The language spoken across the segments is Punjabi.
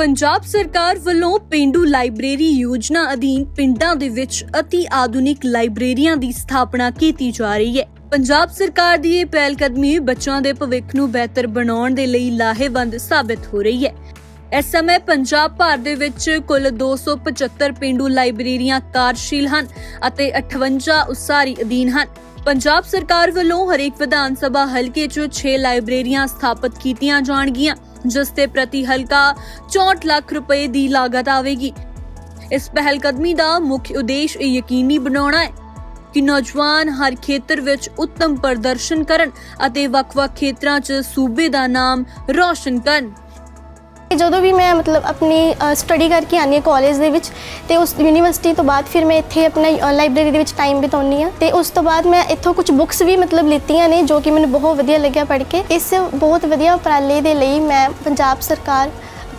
ਪੰਜਾਬ ਸਰਕਾਰ ਵੱਲੋਂ ਪਿੰਡੂ ਲਾਇਬ੍ਰੇਰੀ ਯੋਜਨਾ ਅਧੀਨ ਪਿੰਡਾਂ ਦੇ ਵਿੱਚ ਅਤੀ ਆਧੁਨਿਕ ਲਾਇਬ੍ਰੇਰੀਆਂ ਦੀ ਸਥਾਪਨਾ ਕੀਤੀ ਜਾ ਰਹੀ ਹੈ। ਪੰਜਾਬ ਸਰਕਾਰ ਦੀ ਇਹ ਪਹਿਲ ਕਦਮੀ ਬੱਚਿਆਂ ਦੇ ਭਵਿੱਖ ਨੂੰ ਬਿਹਤਰ ਬਣਾਉਣ ਦੇ ਲਈ ਲਾਹੇਵੰਦ ਸਾਬਤ ਹੋ ਰਹੀ ਹੈ। ਇਸ ਸਮੇਂ ਪੰਜਾਬ ਭਰ ਦੇ ਵਿੱਚ ਕੁੱਲ 275 ਪਿੰਡੂ ਲਾਇਬ੍ਰੇਰੀਆਂ ਕਾਰਜਸ਼ੀਲ ਹਨ ਅਤੇ 58 ਉਸਾਰੀ ਅਧੀਨ ਹਨ। ਪੰਜਾਬ ਸਰਕਾਰ ਵੱਲੋਂ ਹਰੇਕ ਵਿਧਾਨ ਸਭਾ ਹਲਕੇ 'ਚ 6 ਲਾਇਬ੍ਰੇਰੀਆਂ ਸਥਾਪਿਤ ਕੀਤੀਆਂ ਜਾਣਗੀਆਂ। ਜਿਸ ਤੇ ਪ੍ਰਤੀ ਹਲਕਾ 64 ਲੱਖ ਰੁਪਏ ਦੀ ਲਾਗਤ ਆਵੇਗੀ। ਇਸ ਪਹਿਲ ਕਦਮੀ ਦਾ ਮੁੱਖ ਉਦੇਸ਼ ਇਹ ਯਕੀਨੀ ਬਣਾਉਣਾ ਹੈ ਕਿ ਨੌਜਵਾਨ ਹਰ ਖੇਤਰ ਵਿੱਚ ਉੱਤਮ ਪ੍ਰਦਰਸ਼ਨ ਕਰਨ ਅਤੇ ਵੱਖ-ਵੱਖ ਖੇਤਰਾਂ 'ਚ ਸੂਬੇ ਦਾ ਨਾਮ ਰੌਸ਼ਨ ਕਰਨ। ਜਦੋਂ ਵੀ ਮੈਂ ਮਤਲਬ ਆਪਣੀ ਸਟੱਡੀ ਕਰਕੇ ਆਉਂਦੀ ਹਾਂ ਕਾਲਜ ਦੇ ਵਿੱਚ, ਤੇ ਉਸ ਯੂਨੀਵਰਸਿਟੀ ਤੋਂ ਬਾਅਦ ਫਿਰ ਮੈਂ ਇੱਥੇ ਆਪਣਾ ਲਾਇਬ੍ਰੇਰੀ ਦੇ ਵਿੱਚ ਟਾਈਮ ਬਿਤਾਉਂਦੀ ਹਾਂ। ਤੇ ਉਸ ਤੋਂ ਬਾਅਦ ਮੈਂ ਇੱਥੋਂ ਕੁਝ ਬੁੱਕਸ ਵੀ ਮਤਲਬ ਲਿੱਤੀਆਂ ਨੇ, ਜੋ ਕਿ ਮੈਨੂੰ ਬਹੁਤ ਵਧੀਆ ਲੱਗਿਆ ਪੜ੍ਹ ਕੇ। ਇਸ ਬਹੁਤ ਵਧੀਆ ਉਪਰਾਲੇ ਦੇ ਲਈ ਮੈਂ ਪੰਜਾਬ ਸਰਕਾਰ,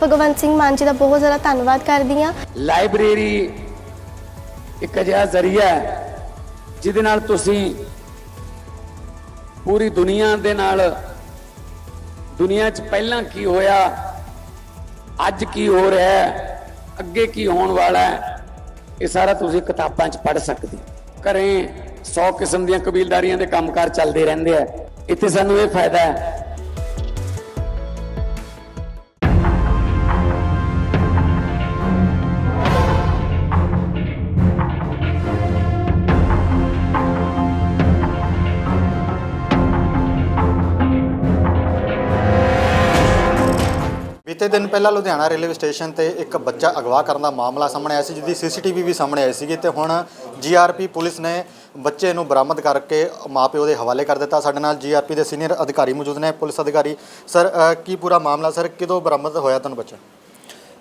ਭਗਵੰਤ ਸਿੰਘ ਮਾਨ ਜੀ ਦਾ ਬਹੁਤ ਜ਼ਿਆਦਾ ਧੰਨਵਾਦ ਕਰਦੀ ਹਾਂ। ਲਾਇਬ੍ਰੇਰੀ ਇੱਕ ਅਜਿਹਾ ਜ਼ਰੀਆ ਹੈ, ਜਿਹਦੇ ਨਾਲ ਤੁਸੀਂ ਪੂਰੀ ਦੁਨੀਆ ਦੇ ਨਾਲ ਦੁਨੀਆ 'ਚ ਪਹਿਲਾਂ ਕੀ ਹੋਇਆ ਅੱਜ ਕੀ ਹੋ ਰਿਹਾ ਹੈ? ਅੱਗੇ ਕੀ ਹੋਣ ਵਾਲਾ ਹੈ? ਇਹ ਸਾਰਾ ਤੁਸੀਂ ਕਿਤਾਬਾਂ 'ਚ ਪੜ੍ਹ ਸਕਦੇ ਹੋ। ਘਰੇ 100 ਕਿਸਮ ਦੀਆਂ ਕਬੀਲਦਾਰੀਆਂ ਦੇ ਕੰਮਕਾਰ ਚੱਲਦੇ ਰਹਿੰਦੇ ਆ। ਇੱਥੇ ਸਾਨੂੰ ਇਹ ਫਾਇਦਾ ਹੈ ਬੀਤੇ ਦਿਨ ਪਹਿਲਾਂ ਲੁਧਿਆਣਾ ਰੇਲਵੇ ਸਟੇਸ਼ਨ ਤੇ ਇੱਕ ਬੱਚਾ ਅਗਵਾ ਕਰਨ ਦਾ ਮਾਮਲਾ ਸਾਹਮਣੇ ਆਇਆ ਸੀ, ਜਿਹਦੀ ਸੀਸੀਟੀਵੀ ਵੀ ਸਾਹਮਣੇ ਆਈ ਸੀਗੀ ਤੇ ਹੁਣ ਜੀਆਰਪੀ ਪੁਲਿਸ ਨੇ ਬੱਚੇ ਨੂੰ ਬਰਾਮਦ ਕਰਕੇ ਮਾਪਿਓ ਦੇ ਹਵਾਲੇ ਕਰ ਦਿੱਤਾ। ਸਾਡੇ ਨਾਲ ਜੀਆਰਪੀ ਦੇ ਸੀਨੀਅਰ ਅਧਿਕਾਰੀ ਮੌਜੂਦ ਨੇ। ਪੁਲਿਸ ਅਧਿਕਾਰੀ, ਸਰ ਕੀ ਪੂਰਾ ਮਾਮਲਾ ਸਰ? ਕਿਦੋਂ ਬਰਾਮਦ ਹੋਇਆ ਤੁਹਾਨੂੰ ਬੱਚਾ?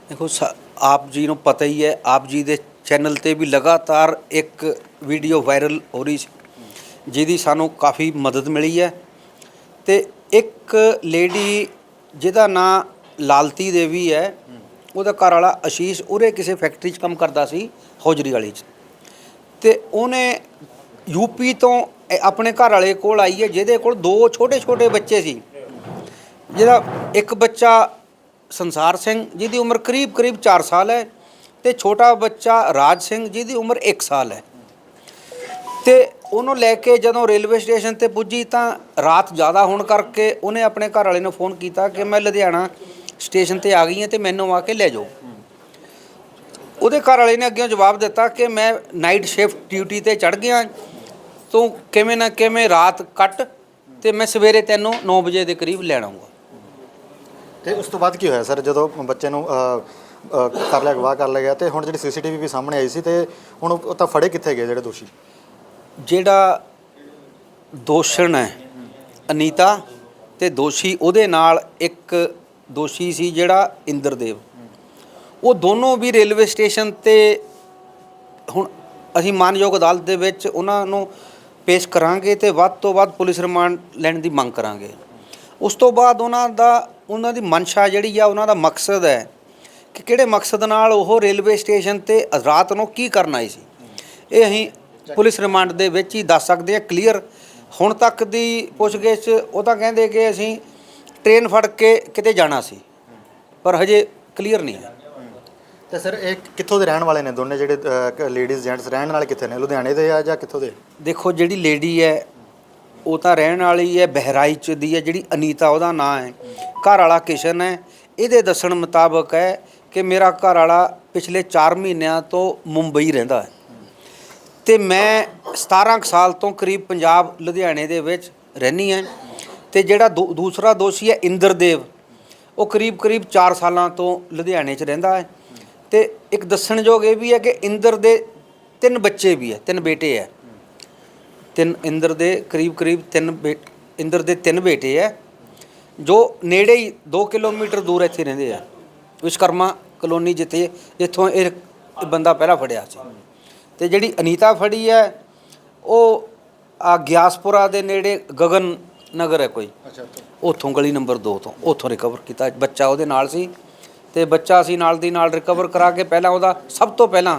ਦੇਖੋ, ਸ- ਆਪ ਜੀ ਨੂੰ ਪਤਾ ਹੀ ਹੈ, ਆਪ ਜੀ ਦੇ ਚੈਨਲ ਤੇ ਵੀ ਲਗਾਤਾਰ ਇੱਕ ਵੀਡੀਓ ਵਾਇਰਲ ਹੋ ਰਹੀ ਸੀ, ਜਿਹਦੀ ਸਾਨੂੰ ਕਾਫੀ ਮਦਦ ਮਿਲੀ ਹੈ। ਤੇ ਇੱਕ ਲੇਡੀ ਜਿਹਦਾ ਨਾਂ ਲਾਲਤੀ ਦੇਵੀ ਹੈ, ਉਹਦਾ ਘਰ ਵਾਲਾ ਆਸ਼ੀਸ਼ ਉਰੇ ਕਿਸੇ ਫੈਕਟਰੀ 'ਚ ਕੰਮ ਕਰਦਾ ਸੀ, ਹੌਜਰੀ ਵਾਲੀ 'ਚ। ਤੇ ਉਹਨੇ ਯੂਪੀ ਤੋਂ ਆਪਣੇ ਘਰ ਵਾਲੇ ਕੋਲ ਆਈ ਹੈ, ਜਿਹਦੇ ਕੋਲ ਦੋ ਛੋਟੇ ਛੋਟੇ ਬੱਚੇ ਸੀ। ਜਿਹਦਾ ਇੱਕ ਬੱਚਾ ਸੰਸਾਰ ਸਿੰਘ, ਜਿਹਦੀ ਉਮਰ ਕਰੀਬ ਕਰੀਬ 4 ਸਾਲ ਹੈ, ਤੇ ਛੋਟਾ ਬੱਚਾ ਰਾਜ ਸਿੰਘ, ਜਿਹਦੀ ਉਮਰ 1 ਸਾਲ ਹੈ। ਤੇ ਉਹਨੂੰ ਲੈ ਕੇ ਜਦੋਂ ਰੇਲਵੇ ਸਟੇਸ਼ਨ ਤੇ ਪੁੱਜੀ ਤਾਂ ਰਾਤ ਜ਼ਿਆਦਾ ਹੋਣ ਕਰਕੇ ਉਹਨੇ ਆਪਣੇ ਘਰ ਵਾਲੇ ਨੂੰ ਫੋਨ ਕੀਤਾ ਕਿ ਮੈਂ ਲੁਧਿਆਣਾ ਸਟੇਸ਼ਨ ਤੇ ਆ ਗਈ ਹਾਂ ਤੇ ਮੈਨੂੰ ਆ ਕੇ ਲੈ ਜਾਓ। ਉਹਦੇ ਘਰ ਵਾਲੇ ਨੇ ਅੱਗੇ ਜਵਾਬ ਦਿੱਤਾ ਕਿ ਮੈਂ ਨਾਈਟ ਸ਼ਿਫਟ ਡਿਊਟੀ ਤੇ ਚੜ ਗਿਆ। ਤੂੰ ਕਿਵੇਂ ਨਾ ਕਿਵੇਂ ਰਾਤ ਕੱਟ ਤੇ ਮੈਂ ਸਵੇਰੇ ਤੈਨੂੰ 9 ਵਜੇ ਦੇ ਕਰੀਬ ਲੈਣ ਆਉਂਗਾ ਤੇ ਉਸ ਤੋਂ ਬਾਅਦ ਕੀ ਹੋਇਆ ਸਰ? ਜਦੋਂ ਬੱਚੇ ਨੂੰ ਕਰ ਲਿਆ ਅਗਵਾ ਕਰ ਲਿਆ ਗਿਆ ਤੇ ਹੁਣ ਜਿਹੜੀ ਸੀਸੀਟੀਵੀ ਵੀ ਸਾਹਮਣੇ ਆਈ ਸੀ ਤੇ ਹੁਣ ਉਹ ਤਾਂ ਫੜੇ ਕਿੱਥੇ ਗਏ ਜਿਹੜੇ ਦੋਸ਼ੀ? ਜਿਹੜਾ ਦੋਸ਼ਣ ਹੈ ਅਨੀਤਾ ਤੇ ਦੋਸ਼ੀ ਉਹਦੇ ਨਾਲ ਇੱਕ ਦੋਸ਼ੀ ਸੀ ਜਿਹੜਾ ਇੰਦਰਦੇਵ। ਉਹ ਦੋਨੋਂ ਵੀ ਰੇਲਵੇ ਸਟੇਸ਼ਨ ਤੇ ਹੁਣ ਅਸੀਂ ਮਾਨਯੋਗ ਅਦਾਲਤ ਦੇ ਵਿੱਚ ਉਹਨਾਂ ਨੂੰ ਪੇਸ਼ ਕਰਾਂਗੇ ਤੇ ਵੱਧ ਤੋਂ ਵੱਧ ਪੁਲਿਸ ਰਿਮਾਂਡ ਲੈਣ ਦੀ ਮੰਗ ਕਰਾਂਗੇ। ਉਸ ਤੋਂ ਬਾਅਦ ਉਹਨਾਂ ਦਾ, ਉਹਨਾਂ ਦੀ ਮਨਸ਼ਾ ਜਿਹੜੀ ਆ, ਉਹਨਾਂ ਦਾ ਮਕਸਦ ਹੈ ਕਿ ਕਿਹੜੇ ਮਕਸਦ ਨਾਲ ਉਹ ਰੇਲਵੇ ਸਟੇਸ਼ਨ ਤੇ ਰਾਤ ਨੂੰ ਕੀ ਕਰਨ ਆਏ ਸੀ। ਇਹ ਅਸੀਂ ਪੁਲਿਸ ਰਿਮਾਂਡ ਦੇ ਵਿੱਚ ਹੀ ਦੱਸ ਸਕਦੇ ਹਾਂ, ਕਲੀਅਰ। ਹੁਣ ਤੱਕ ਦੀ ਪੁੱਛਗਿੱਛ, ਉਹ ਤਾਂ ਕਹਿੰਦੇ ਕਿ ਅਸੀਂ ਟ੍ਰੇਨ ਫੜ ਕੇ ਕਿਤੇ ਜਾਣਾ ਸੀ ਪਰ ਹਜੇ ਕਲੀਅਰ ਨਹੀਂ ਹੈ। ਤੇ ਸਰ ਇਹ ਕਿੱਥੋਂ ਦੇ ਰਹਿਣ ਵਾਲੇ ਨੇ? ਦੋਨੇ ਜਿਹੜੇ ਲੇਡੀਜ਼ ਜੈਂਟਸ ਰਹਿਣ ਵਾਲੇ ਕਿੱਥੇ ਨੇ? ਲੁਧਿਆਣੇ ਦੇ ਆ ਜਾਂ ਕਿੱਥੋਂ ਦੇ? ਦੇਖੋ ਜਿਹੜੀ ਲੇਡੀ ਹੈ ਉਹ ਤਾਂ ਰਹਿਣ ਵਾਲੀ ਹੈ ਬਹਿਰਾਈਚ ਦੀ ਹੈ ਜਿਹੜੀ ਅਨੀਤਾ ਉਹਦਾ ਨਾਂ ਹੈ। ਘਰ ਵਾਲਾ ਕਿਸ਼ਨ ਹੈ। ਇਹਦੇ ਦੱਸਣ ਮੁਤਾਬਕ ਹੈ ਕਿ ਮੇਰਾ ਘਰ ਵਾਲਾ ਪਿਛਲੇ 4 ਮਹੀਨਿਆਂ ਤੋਂ ਮੁੰਬਈ ਰਹਿੰਦਾ ਹੈ। ਤੇ ਮੈਂ 17 ਕੁ ਸਾਲ ਤੋਂ ਕਰੀਬ ਪੰਜਾਬ ਲੁਧਿਆਣੇ ਦੇ ਵਿੱਚ ਰਹਿਨੀ ਹਾਂ। ਤੇ ਜਿਹੜਾ ਦੂ- ਦੂਸਰਾ ਦੋਸ਼ੀ ਹੈ ਇੰਦਰਦੇਵ। ਉਹ ਕਰੀਬ ਕਰੀਬ 4 ਸਾਲਾਂ ਤੋਂ ਲੁਧਿਆਣੇ 'ਚ ਰਹਿੰਦਾ ਹੈ। ਤੇ ਇੱਕ ਦੱਸਣਯੋਗ ਇਹ ਵੀ ਹੈ ਕਿ ਇੰਦਰ ਦੇ ਤਿੰਨ ਬੱਚੇ ਵੀ ਹੈ, ਤਿੰਨ ਬੇਟੇ ਹੈ। ਤਿੰਨ, ਇੰਦਰ ਦੇ ਕਰੀਬ ਕਰੀਬ ਤਿੰਨ ਬੇ, ਇੰਦਰ ਦੇ ਤਿੰਨ ਬੇਟੇ ਹੈ, ਜੋ ਨੇੜੇ ਹੀ 2 ਕਿਲੋਮੀਟਰ ਦੂਰ ਇੱਥੇ ਰਹਿੰਦੇ ਆ। ਵਿਸ਼ਕਰਮਾ ਕਲੋਨੀ ਜਿੱਥੇ ਇੱਥੋਂ ਇਹ ਬੰਦਾ ਪਹਿਲਾਂ ਫੜਿਆ ਸੀ। ਤੇ ਜਿਹੜੀ ਅਨੀਤਾ ਫੜੀ ਹੈ, ਉਹ ਆ ਗਿਆਸਪੁਰਾ ਦੇ ਨੇੜੇ ਗਗਨ ਨਗਰ ਹੈ ਕੋਈ। ਅੱਛਾ ਉੱਥੋਂ। ਗਲੀ ਨੰਬਰ 2 ਤੋਂ ਉੱਥੋਂ ਰਿਕਵਰ ਕੀਤਾ। ਬੱਚਾ ਉਹਦੇ ਨਾਲ ਸੀ ਤੇ ਬੱਚਾ ਅਸੀਂ ਨਾਲ ਦੀ ਨਾਲ ਰਿਕਵਰ ਕਰਾ ਕੇ ਪਹਿਲਾਂ ਉਹਦਾ ਸਭ ਤੋਂ ਪਹਿਲਾਂ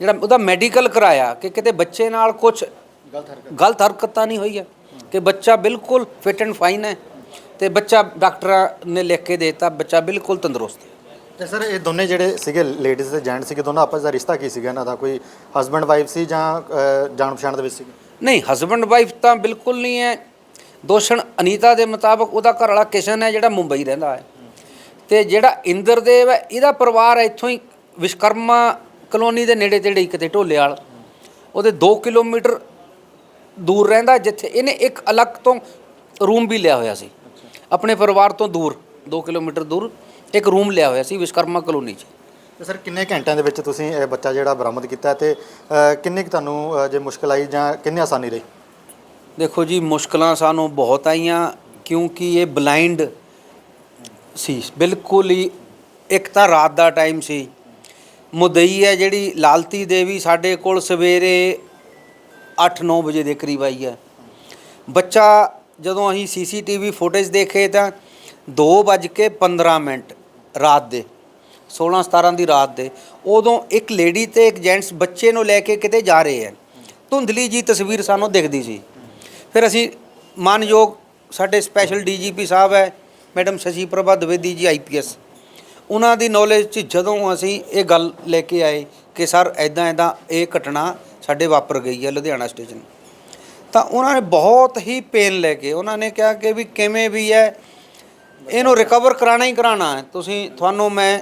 ਜਿਹੜਾ ਉਹਦਾ ਮੈਡੀਕਲ ਕਰਾਇਆ ਕਿ ਕਿਤੇ ਬੱਚੇ ਨਾਲ ਕੁਝ ਗਲਤ ਹਰਕਤ। ਗਲਤ ਹਰਕਤ ਤਾਂ ਨਹੀਂ ਹੋਈ ਹੈ ਕਿ ਬੱਚਾ ਬਿਲਕੁਲ ਫਿਟ ਐਂਡ ਫਾਈਨ ਹੈ ਤੇ ਬੱਚਾ ਡਾਕਟਰਾਂ ਨੇ ਲਿਖ ਕੇ ਦੇਤਾ ਬੱਚਾ ਬਿਲਕੁਲ ਤੰਦਰੁਸਤ ਹੈ। ਤੇ ਸਰ ਇਹ ਦੋਨੇ ਜਿਹੜੇ ਸੀਗੇ ਲੇਡੀਜ਼ ਤੇ ਜੈਂਟ ਸੀਗੇ ਦੋਨਾਂ ਆਪਸ ਦਾ ਰਿਸ਼ਤਾ ਕੀ ਸੀਗਾ ਇਹਨਾਂ ਦਾ? ਕੋਈ ਹਸਬੰਡ ਵਾਈਫ ਸੀ ਜਾਂ ਜਾਣ ਪਛਾਣ ਦੇ ਵਿੱਚ ਸੀ ਨਹੀਂ ਹਸਬੰਡ ਵਾਈਫ ਤਾਂ ਬਿਲਕੁਲ ਨਹੀਂ ਹੈ। ਦੋਸ਼ਣ ਅਨੀਤਾ ਦੇ ਮੁਤਾਬਕ ਉਹਦਾ ਘਰ ਵਾਲਾ ਕਿਸ਼ਨ ਹੈ ਜਿਹੜਾ ਮੁੰਬਈ ਰਹਿੰਦਾ ਹੈ। ਤੇ ਜਿਹੜਾ ਇੰਦਰਦੇਵ ਹੈ ਇਹਦਾ ਪਰਿਵਾਰ ਇੱਥੋਂ ਹੀ ਵਿਸ਼ਕਰਮਾ ਕਲੋਨੀ ਦੇ ਨੇੜੇ ਤੇੜੇ ਹੀ ਕਿਤੇ ਢੋਲੇਵਾਲ। ਉਹਦੇ 2 ਕਿਲੋਮੀਟਰ ਦੂਰ ਰਹਿੰਦਾ ਜਿੱਥੇ ਇਹਨੇ ਇੱਕ ਅਲੱਗ ਤੋਂ ਰੂਮ ਵੀ ਲਿਆ ਹੋਇਆ ਸੀ। ਆਪਣੇ ਪਰਿਵਾਰ ਤੋਂ ਦੂਰ 2 ਕਿਲੋਮੀਟਰ ਦੂਰ ਇੱਕ ਰੂਮ ਲਿਆ ਹੋਇਆ ਸੀ ਵਿਸ਼ਕਰਮਾ ਕਲੋਨੀ 'ਚ। ਤੇ ਸਰ ਕਿੰਨੇ ਘੰਟਿਆਂ ਦੇ ਵਿੱਚ ਤੁਸੀਂ ਇਹ ਬੱਚਾ ਜਿਹੜਾ ਬਰਾਮਦ ਕੀਤਾ ਤੇ ਅ, ਕਿੰਨੀ ਕੁ ਤੁਹਾਨੂੰ ਜੇ ਮੁਸ਼ਕਲ ਆਈ ਜਾਂ ਕਿੰਨੀ ਆਸਾਨੀ ਰਹੀ? ਦੇਖੋ ਜੀ, ਮੁਸ਼ਕਲਾਂ ਸਾਨੂੰ ਬਹੁਤ ਆਈਆਂ ਕਿਉਂਕਿ ਇਹ ਬਲਾਈਂਡ ਸੀ। ਬਿਲਕੁਲ ਹੀ ਇੱਕ ਤਾਂ ਰਾਤ ਦਾ ਟਾਈਮ ਸੀ। ਮੁਦਈ ਹੈ ਜਿਹੜੀ ਲਾਲਤੀ ਦੇਵੀ ਸਾਡੇ ਕੋਲ ਸਵੇਰੇ 8-9 ਵਜੇ ਦੇ ਕਰੀਬ ਆਈ ਹੈ। ਬੱਚਾ ਜਦੋਂ ਅਸੀਂ ਸੀਸੀਟੀਵੀ ਫੁਟੇਜ ਦੇਖੇ ਤਾਂ 2:15 ਮਿੰਟ ਰਾਤ ਦੇ 16-17 ਦੀ ਰਾਤ ਦੇ, ਉਦੋਂ ਇੱਕ ਲੇਡੀ ਤੇ ਇੱਕ ਜੈਂਟਸ ਬੱਚੇ ਨੂੰ ਲੈ ਕੇ ਕਿਤੇ ਜਾ ਰਹੇ ਹੈ। ਧੁੰਦਲੀ ਜੀ ਤਸਵੀਰ ਸਾਨੂੰ ਦਿਖਦੀ ਸੀ। ਫਿਰ ਅਸੀਂ ਮਾਨਯੋਗ ਸਾਡੇ ਸਪੈਸ਼ਲ ਡੀਜੀਪੀ ਸਾਹਿਬ ਹੈ ਮੈਡਮ ਸ਼ਸ਼ੀ ਪ੍ਰਭਾ ਦਵੇਦੀ ਜੀ ਆਈਪੀਐਸ ਉਹਨਾਂ ਦੀ ਨੌਲੇਜ 'ਚ ਜਦੋਂ ਅਸੀਂ ਇਹ ਗੱਲ ਲੈ ਕੇ ਆਏ ਕਿ ਸਰ ਐਦਾਂ ਐਦਾਂ ਇਹ ਘਟਨਾ ਸਾਡੇ ਵਾਪਰ ਗਈ ਹੈ ਲੁਧਿਆਣਾ ਸਟੇਸ਼ਨ ਤਾਂ ਉਹਨਾਂ ਨੇ ਬਹੁਤ ਹੀ ਪੇਨ ਲੈ ਕੇ, ਉਹਨਾਂ ਨੇ ਕਿਹਾ ਕਿ ਵੀ ਕਿਵੇਂ ਵੀ ਹੈ, ਇਹਨੂੰ ਰਿਕਵਰ ਕਰਾਣਾ ਹੀ ਕਰਾਣਾ ਹੈ। ਤੁਸੀਂ, ਤੁਹਾਨੂੰ ਮੈਂ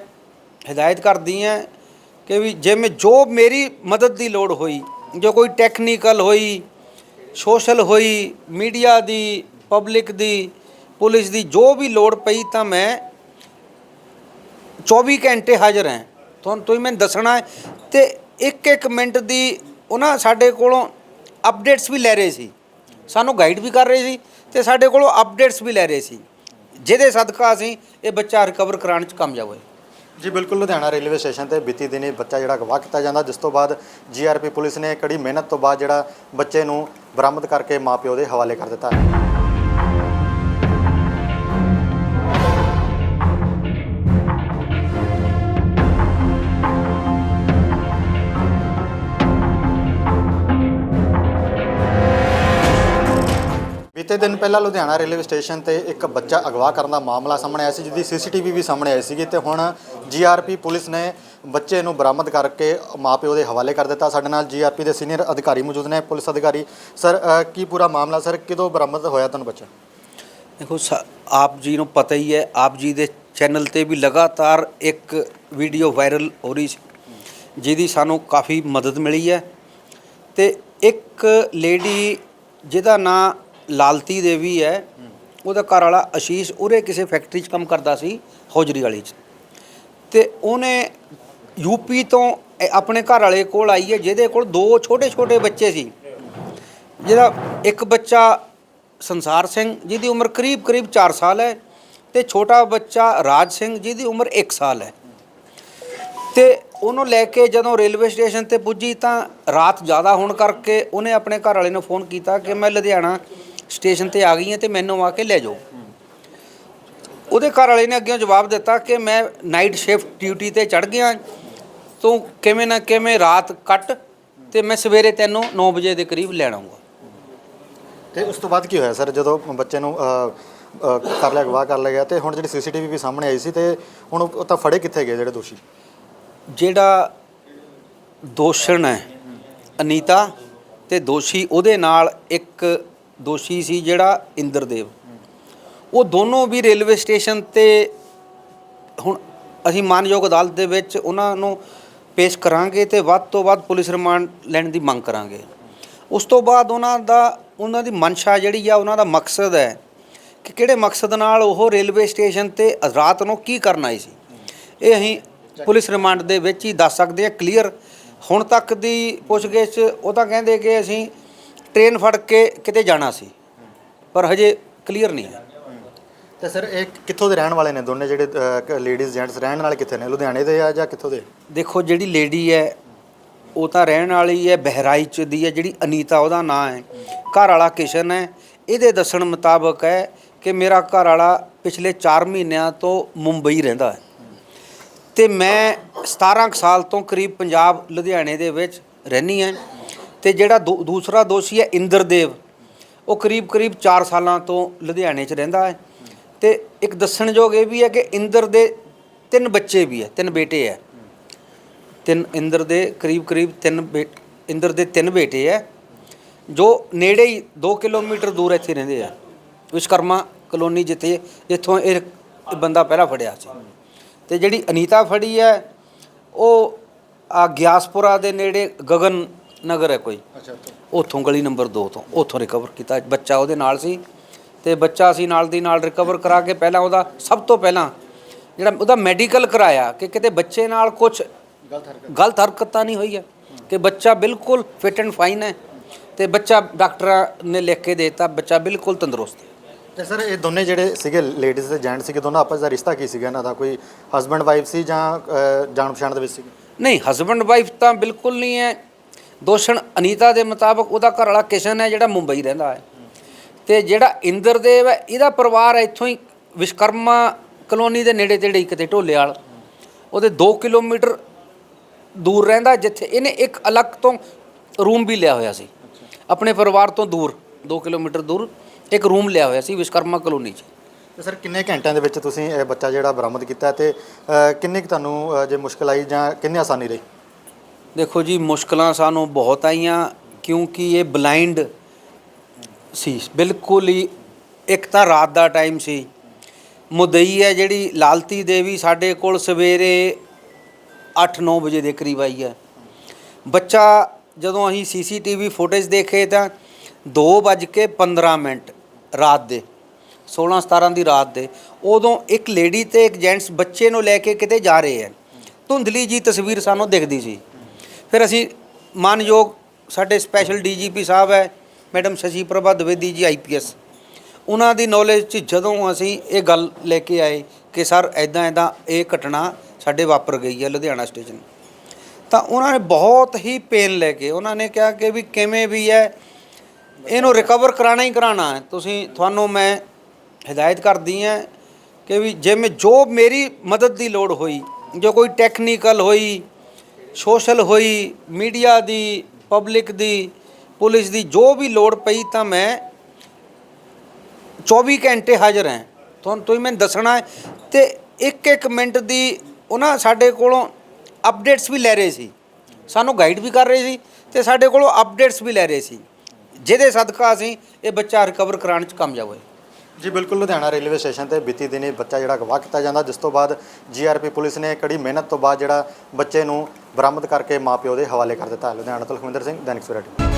ਹਦਾਇਤ ਕਰਦੀ ਹਾਂ ਕਿ ਵੀ ਜਿਵੇਂ ਜੋ ਮੇਰੀ ਮਦਦ ਦੀ ਲੋੜ ਹੋਈ, ਜੋ ਕੋਈ ਟੈਕਨੀਕਲ ਹੋਈ ਸੋਸ਼ਲ ਹੋਈ, ਮੀਡੀਆ ਦੀ, ਪਬਲਿਕ ਦੀ, ਪੁਲਿਸ ਦੀ ਜੋ ਵੀ ਲੋੜ ਪਈ ਤਾਂ ਮੈਂ 24 ਘੰਟੇ ਹਾਜ਼ਰ ਹਾਂ। ਤੁਹਾਨੂੰ ਤੁਸੀਂ ਮੈਨੂੰ ਦੱਸਣਾ ਹੈ ਤੇ ਇੱਕ ਇੱਕ ਮਿੰਟ ਦੀ ਉਹਨਾਂ ਸਾਡੇ ਕੋਲੋਂ ਅਪਡੇਟਸ ਵੀ ਲੈ ਰਹੇ ਸੀ। ਸਾਨੂੰ ਗਾਈਡ ਵੀ ਕਰ ਰਹੇ ਸੀ ਤੇ ਸਾਡੇ ਕੋਲੋਂ ਅਪਡੇਟਸ ਵੀ ਲੈ ਰਹੇ ਸੀ। ਜਿਹਦੇ ਸਦਕਾ ਅਸੀਂ ਇਹ ਬੱਚਾ ਰਿਕਵਰ ਕਰਾਉਣ ਚ ਕਾਮਯਾਬ ਹੋਏ। ਜੀ, ਬਿਲਕੁਲ ਲੁਧਿਆਣਾ ਰੇਲਵੇ ਸਟੇਸ਼ਨ ਤੇ ਬੀਤੀ ਦਿਨੀ ਬੱਚਾ ਜਿਹੜਾ ਅਗਵਾ ਕੀਤਾ ਜਾਂਦਾ। ਜਿਸ ਤੋਂ ਬਾਅਦ ਜੀਆਰਪੀ ਪੁਲਿਸ ਨੇ ਕੜੀ ਮਿਹਨਤ ਤੋਂ ਬਾਅਦ ਜਿਹੜਾ ਬੱਚੇ ਨੂੰ ਬਰਾਮਦ ਕਰਕੇ ਮਾਪਿਓ ਦੇ ਹਵਾਲੇ ਕਰ ਦਿੱਤਾ। ਬੀਤੇ ਦਿਨ ਪਹਿਲਾਂ ਲੁਧਿਆਣਾ ਰੇਲਵੇ ਸਟੇਸ਼ਨ ਤੇ ਇੱਕ ਬੱਚਾ ਅਗਵਾ ਕਰਨ ਦਾ ਮਾਮਲਾ ਸਾਹਮਣੇ ਆਇਆ ਸੀ, ਜਿਹਦੀ ਸੀਸੀਟੀਵੀ ਵੀ ਸਾਹਮਣੇ ਆਈ ਸੀਗੀ ਤੇ ਹੁਣ ਜੀਆਰਪੀ ਪੁਲਿਸ ਨੇ ਬੱਚੇ ਨੂੰ ਬਰਾਮਦ ਕਰਕੇ ਮਾਪਿਓ ਦੇ ਹਵਾਲੇ ਕਰ ਦਿੱਤਾ। ਸਾਡੇ ਨਾਲ ਜੀਆਰਪੀ ਦੇ ਸੀਨੀਅਰ ਅਧਿਕਾਰੀ ਮੌਜੂਦ ਨੇ। ਪੁਲਿਸ ਅਧਿਕਾਰੀ, ਸਰ ਕੀ ਪੂਰਾ ਮਾਮਲਾ ਸਰ? ਕਿਦੋਂ ਬਰਾਮਦ ਹੋਇਆ ਤੁਹਾਨੂੰ ਬੱਚਾ? ਦੇਖੋ, ਸ- ਆਪ ਜੀ ਨੂੰ ਪਤਾ ਹੀ ਹੈ, ਆਪ ਜੀ ਦੇ ਚੈਨਲ ਤੇ ਵੀ ਲਗਾਤਾਰ ਇੱਕ ਵੀਡੀਓ ਵਾਇਰਲ ਹੋ ਰਹੀ ਸੀ, ਜਿਹਦੀ ਸਾਨੂੰ ਕਾਫੀ ਮਦਦ ਮਿਲੀ ਹੈ। ਤੇ ਇੱਕ ਲੇਡੀ ਜਿਹਦਾ ਨਾਂ ਲਾਲਤੀ ਦੇਵੀ ਹੈ, ਉਹਦਾ ਘਰ ਵਾਲਾ ਆਸ਼ੀਸ਼ ਉਰੇ ਕਿਸੇ ਫੈਕਟਰੀ 'ਚ ਕੰਮ ਕਰਦਾ ਸੀ, ਹੌਜਰੀ ਵਾਲੀ 'ਚ। ਤੇ ਉਹਨੇ ਯੂਪੀ ਤੋਂ ਆਪਣੇ ਘਰ ਵਾਲੇ ਕੋਲ ਆਈ ਹੈ, ਜਿਹਦੇ ਕੋਲ ਦੋ ਛੋਟੇ ਛੋਟੇ ਬੱਚੇ ਸੀ। ਜਿਹਦਾ ਇੱਕ ਬੱਚਾ ਸੰਸਾਰ ਸਿੰਘ, ਜਿਹਦੀ ਉਮਰ ਕਰੀਬ ਕਰੀਬ 4 ਸਾਲ ਹੈ, ਤੇ ਛੋਟਾ ਬੱਚਾ ਰਾਜ ਸਿੰਘ, ਜਿਹਦੀ ਉਮਰ 1 ਸਾਲ ਹੈ। ਤੇ ਉਹਨੂੰ ਲੈ ਕੇ ਜਦੋਂ ਰੇਲਵੇ ਸਟੇਸ਼ਨ ਤੇ ਪੁੱਜੀ ਤਾਂ ਰਾਤ ਜ਼ਿਆਦਾ ਹੋਣ ਕਰਕੇ ਉਹਨੇ ਆਪਣੇ ਘਰ ਵਾਲੇ ਨੂੰ ਫੋਨ ਕੀਤਾ ਕਿ ਮੈਂ ਲੁਧਿਆਣਾ ਸਟੇਸ਼ਨ ਤੇ ਆ ਗਈ ਹਾਂ ਤੇ ਮੈਨੂੰ ਆ ਕੇ ਲੈ ਜਾਓ। ਉਹਦੇ ਘਰ ਵਾਲੇ ਨੇ ਅੱਗੇ ਜਵਾਬ ਦਿੱਤਾ ਕਿ ਮੈਂ ਨਾਈਟ ਸ਼ਿਫਟ ਡਿਊਟੀ ਤੇ ਚੜ ਗਿਆ। ਤੂੰ ਕਿਵੇਂ ਨਾ ਕਿਵੇਂ ਰਾਤ ਕੱਟ ਤੇ ਮੈਂ ਸਵੇਰੇ ਤੈਨੂੰ 9 ਵਜੇ ਦੇ ਕਰੀਬ ਲੈਣ ਆਉਂਗਾ ਤੇ ਉਸ ਤੋਂ ਬਾਅਦ ਕੀ ਹੋਇਆ ਸਰ? ਜਦੋਂ ਬੱਚੇ ਨੂੰ ਕਰ ਲਿਆ ਅਗਵਾ ਕਰ ਲਿਆ ਗਿਆ ਤੇ ਹੁਣ ਜਿਹੜੀ ਸੀਸੀਟੀਵੀ ਵੀ ਸਾਹਮਣੇ ਆਈ ਸੀ ਤੇ ਹੁਣ ਉਹ ਤਾਂ ਫੜੇ ਕਿੱਥੇ ਗਏ ਜਿਹੜੇ ਦੋਸ਼ੀ? ਜਿਹੜਾ ਦੋਸ਼ਣ ਹੈ ਅਨੀਤਾ ਤੇ ਦੋਸ਼ੀ ਉਹਦੇ ਨਾਲ ਇੱਕ ਦੋਸ਼ੀ ਸੀ ਜਿਹੜਾ ਇੰਦਰਦੇਵ। ਉਹ ਦੋਨੋਂ ਵੀ ਰੇਲਵੇ ਸਟੇਸ਼ਨ ਤੇ ਹੁਣ ਅਸੀਂ ਮਾਨਯੋਗ ਅਦਾਲਤ ਦੇ ਵਿੱਚ ਉਹਨਾਂ ਨੂੰ ਪੇਸ਼ ਕਰਾਂਗੇ ਤੇ ਵੱਧ ਤੋਂ ਵੱਧ ਪੁਲਿਸ ਰਿਮਾਂਡ ਲੈਣ ਦੀ ਮੰਗ ਕਰਾਂਗੇ। ਉਸ ਤੋਂ ਬਾਅਦ ਉਹਨਾਂ ਦਾ, ਉਹਨਾਂ ਦੀ ਮਨਸ਼ਾ ਜਿਹੜੀ ਆ, ਉਹਨਾਂ ਦਾ ਮਕਸਦ ਹੈ ਕਿ ਕਿਹੜੇ ਮਕਸਦ ਨਾਲ ਉਹ ਰੇਲਵੇ ਸਟੇਸ਼ਨ ਤੇ ਰਾਤ ਨੂੰ ਕੀ ਕਰਨ ਆਏ ਸੀ। ਇਹ ਅਸੀਂ ਪੁਲਿਸ ਰਿਮਾਂਡ ਦੇ ਵਿੱਚ ਹੀ ਦੱਸ ਸਕਦੇ ਹਾਂ, ਕਲੀਅਰ। ਹੁਣ ਤੱਕ ਦੀ ਪੁੱਛਗਿੱਛ, ਉਹ ਤਾਂ ਕਹਿੰਦੇ ਕਿ ਅਸੀਂ ਟ੍ਰੇਨ ਫੜ ਕੇ ਕਿਤੇ ਜਾਣਾ ਸੀ ਪਰ ਹਜੇ ਕਲੀਅਰ ਨਹੀਂ ਹੈ। ਤੇ ਸਰ ਇਹ ਕਿੱਥੋਂ ਦੇ ਰਹਿਣ ਵਾਲੇ ਨੇ? ਦੋਨੇ ਜਿਹੜੇ ਲੇਡੀਜ਼ ਜੈਂਟਸ ਰਹਿਣ ਵਾਲੇ ਕਿੱਥੇ ਨੇ? ਲੁਧਿਆਣੇ ਦੇ ਆ ਜਾਂ ਕਿੱਥੋਂ ਦੇ? ਦੇਖੋ ਜਿਹੜੀ ਲੇਡੀ ਹੈ ਉਹ ਤਾਂ ਰਹਿਣ ਵਾਲੀ ਹੈ ਬਹਿਰਾਈਚ ਦੀ ਹੈ ਜਿਹੜੀ ਅਨੀਤਾ ਉਹਦਾ ਨਾਂ ਹੈ। ਘਰ ਵਾਲਾ ਕਿਸ਼ਨ ਹੈ। ਇਹਦੇ ਦੱਸਣ ਮੁਤਾਬਕ ਹੈ ਕਿ ਮੇਰਾ ਘਰ ਵਾਲਾ ਪਿਛਲੇ 4 ਮਹੀਨਿਆਂ ਤੋਂ ਮੁੰਬਈ ਰਹਿੰਦਾ ਹੈ। ਤੇ ਮੈਂ 17 ਕੁ ਸਾਲ ਤੋਂ ਕਰੀਬ ਪੰਜਾਬ ਲੁਧਿਆਣੇ ਦੇ ਵਿੱਚ ਰਹਿੰਦੀ ਹਾਂ। ਤੇ ਜਿਹੜਾ ਦੂ- ਦੂਸਰਾ ਦੋਸ਼ੀ ਹੈ ਇੰਦਰਦੇਵ, ਉਹ ਕਰੀਬ ਕਰੀਬ 4 ਸਾਲਾਂ ਤੋਂ ਲੁਧਿਆਣੇ 'ਚ ਰਹਿੰਦਾ ਹੈ। ਤੇ ਇੱਕ ਦੱਸਣਯੋਗ ਇਹ ਵੀ ਹੈ ਕਿ ਇੰਦਰ ਦੇ ਤਿੰਨ ਬੱਚੇ ਵੀ ਹੈ, ਤਿੰਨ ਬੇਟੇ ਹੈ। ਤਿੰਨ ਇੰਦਰ ਦੇ ਕਰੀਬ ਕਰੀਬ ਤਿੰਨ ਬੇ ਇੰਦਰ ਦੇ ਤਿੰਨ ਬੇਟੇ ਹੈ, ਜੋ ਨੇੜੇ ਹੀ 2 ਕਿਲੋਮੀਟਰ ਦੂਰ ਇੱਥੇ ਰਹਿੰਦੇ ਆ। ਵਿਸ਼ਕਰਮਾ ਕਲੋਨੀ ਜਿੱਥੇ ਇੱਥੋਂ ਇਹ ਬੰਦਾ ਪਹਿਲਾਂ ਫੜਿਆ ਸੀ। ਤੇ ਜਿਹੜੀ ਅਨੀਤਾ ਫੜੀ ਹੈ, ਉਹ ਆ ਗਿਆਸਪੁਰਾ ਦੇ ਨੇੜੇ ਗਗਨ ਨਗਰ ਹੈ ਕੋਈ। ਅੱਛਾ ਉੱਥੋਂ। ਗਲੀ ਨੰਬਰ 2 ਤੋਂ ਉੱਥੋਂ ਰਿਕਵਰ ਕੀਤਾ। ਬੱਚਾ ਉਹਦੇ ਨਾਲ ਸੀ ਤੇ ਬੱਚਾ ਅਸੀਂ ਨਾਲ ਦੀ ਨਾਲ ਰਿਕਵਰ ਕਰਾ ਕੇ ਪਹਿਲਾਂ ਉਹਦਾ ਸਭ ਤੋਂ ਪਹਿਲਾਂ ਜਿਹੜਾ ਉਹਦਾ ਮੈਡੀਕਲ ਕਰਾਇਆ ਕਿ ਕਿਤੇ ਬੱਚੇ ਨਾਲ ਕੁਝ ਗਲਤ ਹਰਕਤ। ਗਲਤ ਹਰਕਤਾਂ ਨਹੀਂ ਹੋਈ ਹੈ ਕਿ ਬੱਚਾ ਬਿਲਕੁਲ ਫਿਟ ਐਂਡ ਫਾਈਨ ਹੈ ਤੇ ਬੱਚਾ ਡਾਕਟਰਾਂ ਨੇ ਲਿਖ ਕੇ ਦੇਤਾ ਬੱਚਾ ਬਿਲਕੁਲ ਤੰਦਰੁਸਤ ਹੈ। ਤੇ ਸਰ ਇਹ ਦੋਨੇ ਜਿਹੜੇ ਸੀਗੇ ਲੇਡੀਜ਼ ਤੇ ਜੈਂਟ ਸੀਗੇ ਦੋਨਾਂ ਆਪਸ ਦਾ ਰਿਸ਼ਤਾ ਕੀ ਸੀਗਾ ਇਹਨਾਂ ਦਾ? ਕੋਈ ਹਸਬੰਡ ਵਾਈਫ ਸੀ ਜਾਂ ਜਾਣ ਪਛਾਣ ਦੇ ਵਿੱਚ ਸੀ ਨਹੀਂ ਹਸਬੰਡ ਵਾਈਫ ਤਾਂ ਬਿਲਕੁਲ ਨਹੀਂ ਹੈ। ਦੋਸ਼ਣ ਅਨੀਤਾ ਦੇ ਮੁਤਾਬਕ ਉਹਦਾ ਘਰ ਵਾਲਾ ਕਿਸ਼ਨ ਹੈ ਜਿਹੜਾ ਮੁੰਬਈ ਰਹਿੰਦਾ ਹੈ। ਤੇ ਜਿਹੜਾ ਇੰਦਰਦੇਵ ਹੈ ਇਹਦਾ ਪਰਿਵਾਰ ਇੱਥੋਂ ਹੀ ਵਿਸ਼ਕਰਮਾ ਕਲੋਨੀ ਦੇ ਨੇੜੇ ਤੇੜੇ ਹੀ ਕਿਤੇ ਢੋਲੇ ਵਾਲ ਉਹਦੇ 2 ਕਿਲੋਮੀਟਰ ਦੂਰ ਰਹਿੰਦਾ ਜਿੱਥੇ ਇਹਨੇ ਇੱਕ ਅਲੱਗ ਤੋਂ ਰੂਮ ਵੀ ਲਿਆ ਹੋਇਆ ਸੀ। ਆਪਣੇ ਪਰਿਵਾਰ ਤੋਂ ਦੂਰ 2 ਕਿਲੋਮੀਟਰ ਦੂਰ ਇੱਕ ਰੂਮ ਲਿਆ ਹੋਇਆ ਸੀ ਵਿਸ਼ਕਰਮਾ ਕਲੋਨੀ 'ਚ। ਤੇ ਸਰ ਕਿੰਨੇ ਘੰਟਿਆਂ ਦੇ ਵਿੱਚ ਤੁਸੀਂ ਇਹ ਬੱਚਾ ਜਿਹੜਾ ਬਰਾਮਦ ਕੀਤਾ ਤੇ ਅਹ, ਕਿੰਨੀ ਕੁ ਤੁਹਾਨੂੰ ਜੇ ਮੁਸ਼ਕਲ ਆਈ ਜਾਂ ਕਿੰਨੀ ਆਸਾਨੀ ਰਹੀ? ਦੇਖੋ ਜੀ, ਮੁਸ਼ਕਲਾਂ ਸਾਨੂੰ ਬਹੁਤ ਆਈਆਂ ਕਿਉਂਕਿ ਇਹ ਬਲਾਈਂਡ ਸੀ। ਬਿਲਕੁਲ ਹੀ ਇੱਕ ਤਾਂ ਰਾਤ ਦਾ ਟਾਈਮ ਸੀ। ਮੁਦਈ ਹੈ ਜਿਹੜੀ ਲਾਲਤੀ ਦੇਵੀ ਸਾਡੇ ਕੋਲ ਸਵੇਰੇ 8-9 ਵਜੇ ਦੇ ਕਰੀਬ ਆਈ ਹੈ। ਬੱਚਾ ਜਦੋਂ ਅਸੀਂ ਸੀਸੀਟੀਵੀ ਫੁਟੇਜ ਦੇਖੇ ਤਾਂ 2:15 ਮਿੰਟ ਰਾਤ ਦੇ 16-17 ਦੀ ਰਾਤ ਦੇ, ਉਦੋਂ ਇੱਕ ਲੇਡੀ ਤੇ ਇੱਕ ਜੈਂਟਸ ਬੱਚੇ ਨੂੰ ਲੈ ਕੇ ਕਿਤੇ ਜਾ ਰਹੇ ਹੈ। ਧੁੰਦਲੀ ਜੀ ਤਸਵੀਰ ਸਾਨੂੰ ਦਿਖਦੀ ਸੀ। ਫਿਰ ਅਸੀਂ ਮਾਨਯੋਗ ਸਾਡੇ ਸਪੈਸ਼ਲ ਡੀਜੀਪੀ ਸਾਹਿਬ ਹੈ ਮੈਡਮ ਸ਼ਸ਼ੀ ਪ੍ਰਭਾ ਦਵੇਦੀ ਜੀ ਆਈਪੀਐਸ ਉਹਨਾਂ ਦੀ ਨੌਲੇਜ 'ਚ ਜਦੋਂ ਅਸੀਂ ਇਹ ਗੱਲ ਲੈ ਕੇ ਆਏ ਕਿ ਸਰ ਐਦਾਂ ਐਦਾਂ ਇਹ ਘਟਨਾ ਸਾਡੇ ਵਾਪਰ ਗਈ ਹੈ ਲੁਧਿਆਣਾ ਸਟੇਸ਼ਨ ਤਾਂ ਉਹਨਾਂ ਨੇ ਬਹੁਤ ਹੀ ਪੇਨ ਲੈ ਕੇ, ਉਹਨਾਂ ਨੇ ਕਿਹਾ ਕਿ ਵੀ ਕਿਵੇਂ ਵੀ ਹੈ, ਇਹਨੂੰ ਰਿਕਵਰ ਕਰਾਣਾ ਹੀ ਕਰਾਣਾ ਹੈ। ਤੁਸੀਂ, ਤੁਹਾਨੂੰ ਮੈਂ ਹਦਾਇਤ ਕਰਦੀ ਹਾਂ ਕਿ ਵੀ ਜਿਵੇਂ ਜੋ ਮੇਰੀ ਮਦਦ ਦੀ ਲੋੜ ਹੋਈ, ਜੋ ਕੋਈ ਟੈਕਨੀਕਲ ਹੋਈ ਸੋਸ਼ਲ ਹੋਈ, ਮੀਡੀਆ ਦੀ, ਪਬਲਿਕ ਦੀ, ਪੁਲਿਸ ਦੀ ਜੋ ਵੀ ਲੋੜ ਪਈ ਤਾਂ ਮੈਂ 24 ਘੰਟੇ ਹਾਜ਼ਰ ਹਾਂ। ਤੁਹਾਨੂੰ ਤੁਸੀਂ ਮੈਨੂੰ ਦੱਸਣਾ ਹੈ ਤੇ ਇੱਕ ਇੱਕ ਮਿੰਟ ਦੀ ਉਹਨਾਂ ਸਾਡੇ ਕੋਲੋਂ ਅਪਡੇਟਸ ਵੀ ਲੈ ਰਹੇ ਸੀ। ਸਾਨੂੰ ਗਾਈਡ ਵੀ ਕਰ ਰਹੇ ਸੀ ਤੇ ਸਾਡੇ ਕੋਲੋਂ ਅਪਡੇਟਸ ਵੀ ਲੈ ਰਹੇ ਸੀ। ਜਿਹਦੇ ਸਦਕਾ ਅਸੀਂ ਇਹ ਬੱਚਾ ਰਿਕਵਰ ਕਰਾਉਣ ਚ ਕਾਮਯਾਬ ਹੋਏ। ਜੀ, ਬਿਲਕੁਲ ਲੁਧਿਆਣਾ ਰੇਲਵੇ ਸਟੇਸ਼ਨ ਤੇ ਬੀਤੀ ਦਿਨੀ ਬੱਚਾ ਜਿਹੜਾ ਅਗਵਾ ਕੀਤਾ ਜਾਂਦਾ, ਜਿਸ ਤੋਂ ਬਾਅਦ ਜੀਆਰਪੀ ਪੁਲਿਸ ਨੇ ਕੜੀ ਮਿਹਨਤ ਤੋਂ ਬਾਅਦ ਜਿਹੜਾ ਬੱਚੇ ਨੂੰ ਬਰਾਮਦ ਕਰਕੇ ਮਾਪਿਓ ਦੇ ਹਵਾਲੇ ਕਰ ਦਿੱਤਾ। ਲੁਧਿਆਣਾ ਤੋਂ ਲਖਵਿੰਦਰ ਸਿੰਘ, ਦੈਨਿਕ ਸਵੇਰਾ